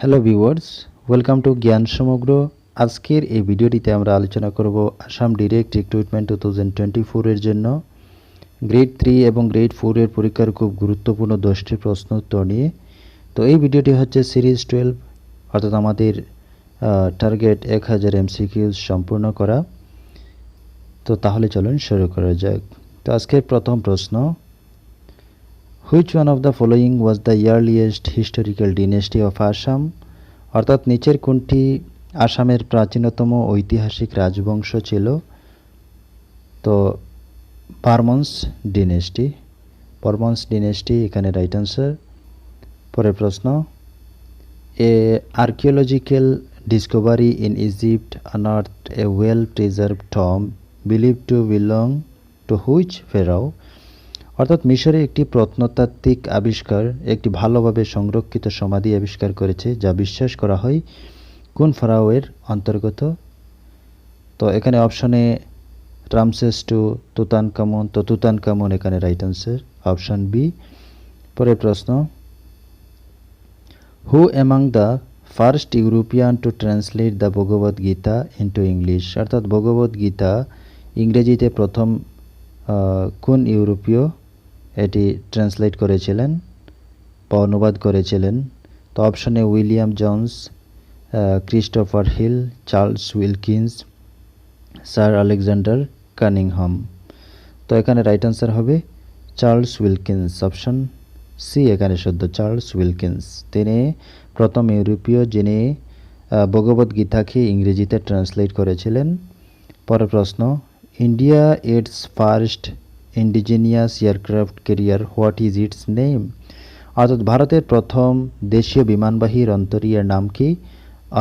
Hello viewers welcome to জ্ঞান সমগ্র আজকের এই ভিডিওটিতে আমরা আলোচনা করব Assam direct recruitment two thousand twenty ফোরের জন্য। গ্রেড থ্রি এবং গ্রেড ফোরের পরীক্ষার খুব গুরুত্বপূর্ণ দশটি প্রশ্ন উত্তর নিয়ে। তো এই ভিডিওটি হচ্ছে সিরিজ টুয়েলভ অর্থাৎ আমাদের টার্গেট এক হাজার এমসিকিউজ সম্পূর্ণ করা। তো তাহলে চলুন শুরু করা যাক। তো আজকের প্রথম প্রশ্ন which one of the following was the earliest historical dynasty of Assam অর্থাৎ নিচের কোনটি আসামের প্রাচীনতম ঐতিহাসিক রাজবংশ ছিল? তো পারমন্স ডিনেস্টি পারমন্স ডিনেস্টি এখানে রাইট আনসার পরের প্রশ্ন, a archaeological discovery in Egypt unearth a well preserve tomb believe to belong to which pharaoh অর্থাৎ মিশরে একটি প্রত্নতাত্ত্বিক আবিষ্কার, একটি ভালোভাবে সংরক্ষিত সমাধি আবিষ্কার করেছে, যা বিশ্বাস করা হয় কোন ফারাওয়ের অন্তর্গত। তো এখানে অপশনে রামসেস টু তুতান কামন তো তুতান কামন এখানে রাইট আনসার অপশন বি পরের প্রশ্ন। Who among the first European to translate the Bhagavad Gita into English অর্থাৎ ভগবত গীতা ইংরেজিতে প্রথম কোন ইউরোপীয় এটি ট্রান্সলেট করেছিলেন বা অনুবাদ করেছিলেন। তো অপশনে William Jones Christopher Hill Charles Wilkins Sir Alexander Cunningham. তো এখানে রাইট আনসার হবে চার্লস উইলকিন্স অপশন সি এখানে শুদ্ধ চার্লস উইলকিন্স। তিনি প্রথম ইউরোপীয় যিনি আহ, ভগবত গীতাকে ইংরেজিতে ট্রান্সলেট করেছিলেন। পরের প্রশ্ন India its first indigenous aircraft carrier what is its name অর্থাৎ ভারতের প্রথম দেশীয় বিমানবাহীর অন্তরীয়ের নাম কি?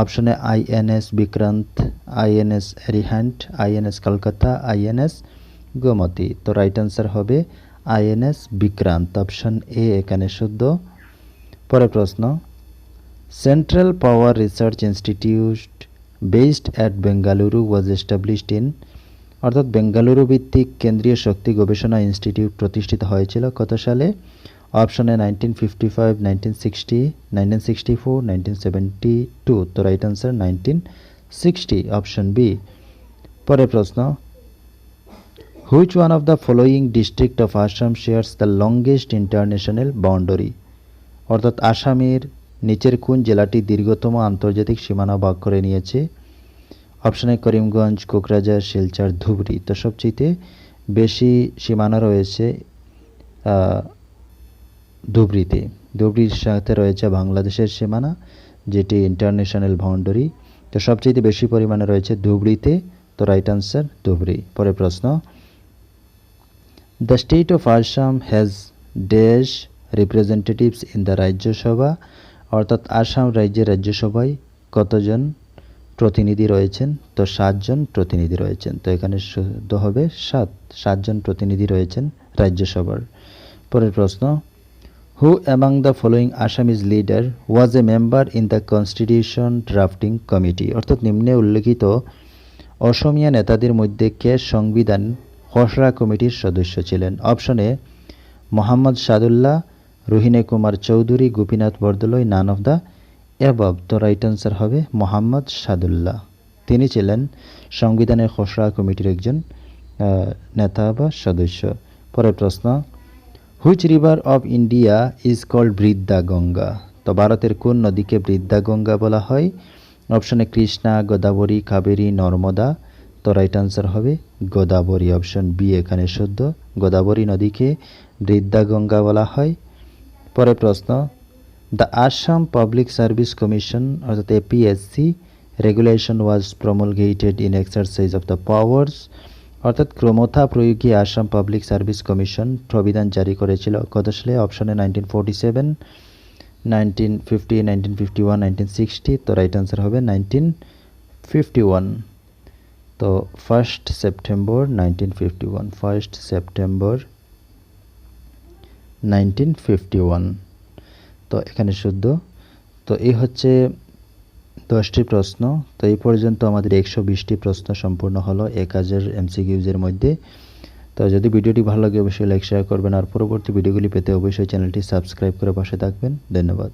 অপশনে INS Vikrant INS Arihant INS Kolkata INS Gomati তো রাইট আনসার হবে আইএনএস বিক্রান্ত অপশন এ এখানে শুদ্ধ। পরের প্রশ্ন। Central Power Research Institute based at Bengaluru was established in অর্থাৎ বেঙ্গালুরু ভিত্তিক কেন্দ্রীয় শক্তি গবেষণা ইনস্টিটিউট প্রতিষ্ঠিত হয়েছিল কত সালে? অপশনে nineteen fifty five nineteen sixty nineteen sixty four nineteen seventy two তো right answer nineteen sixty option B. পরের প্রশ্ন which one of the following district of Assam shares the longest international boundary অর্থাৎ আসামের নিচের কোন জেলাটি দীর্ঘতম আন্তর্জাতিক সীমানা ভাগ করে নিয়েছে? অপশনে করিমগঞ্জ, কোকরাঝার, শিলচর, ধুবড়ি। তো সবচেয়ে বেশি সীমানা রয়েছে ধুবড়িতে। ধুবড়ির সাথে রয়েছে বাংলাদেশের সীমানা, যেটি ইন্টারন্যাশনাল বাউন্ডারি। তো সবচেয়ে বেশি পরিমাণে রয়েছে ধুবড়িতে। তো রাইট আনসার, ধুবড়ি। পরের প্রশ্ন। The state of Assam has dash representatives in the Rajya Sabha. অর্থাৎ আসাম রাজ্যের রাজ্যসভায় কতজন প্রতিনিধি রয়েছেন, তো সাতজন প্রতিনিধি রয়েছেন। তো এখানে শুদ্ধ হবে সাত, সাতজন প্রতিনিধি রয়েছেন রাজ্যসভার। পরের প্রশ্ন who among the following Assamese leader was a member in the constitution drafting committee অর্থাৎ নিম্নে উল্লেখিত অসমীয়া নেতাদের মধ্যে কে সংবিধান খসড়া কমিটির সদস্য ছিলেন? অপশনে Mohammad Saadulla, Rohini Kumar Chaudhuri, Gopinath Bordoloi, none of the above তো রাইট আনসার হবে মোহাম্মদ সাদুল্লাহ। তিনি ছিলেন সংবিধানের খসড়া কমিটির একজন নেতা বা সদস্য। পরের প্রশ্ন which river of India is called Vriddha Ganga তো ভারতের কোন নদীকে বৃদ্ধা গঙ্গা বলা হয়? অপশনে কৃষ্ণা, গোদাবরী, কাবেরী, নর্মদা। তো রাইট আনসার হবে গোদাবরী। অপশন বি এখানে শুদ্ধ। গোদাবরী নদীকে বৃদ্ধা গঙ্গা বলা হয়। পরের প্রশ্ন the Assam Public Service Commission অর্থাৎ APSC regulation was promulgated in exercise of the powers অর্থাৎ ক্রমথা প্রয়োগী আসাম পাবলিক সার্ভিস কমিশন প্রবিধান জারি করেছিল। কত সালে? অপশনে nineteen forty seven nineteen fifty nineteen fifty one nineteen sixty তো রাইট আনসার হবে নাইনটিন ফিফটি ওয়ান তো first September nineteen fifty one first September nineteen fifty one তো এখানে শুদ্ধ। তো এই হচ্ছে দশটি প্রশ্ন। তো এই পর্যন্ত আমাদের একশো বিশটি প্রশ্ন সম্পূর্ণ হলো এক হাজার এমসিকিউজের মধ্যে। তো যদি ভিডিওটি ভালো লাগে, অবশ্যই লাইক শেয়ার করবেন। আর পরবর্তী ভিডিওগুলি পেতে অবশ্যই চ্যানেলটি সাবস্ক্রাইব করে পাশে থাকবেন। ধন্যবাদ।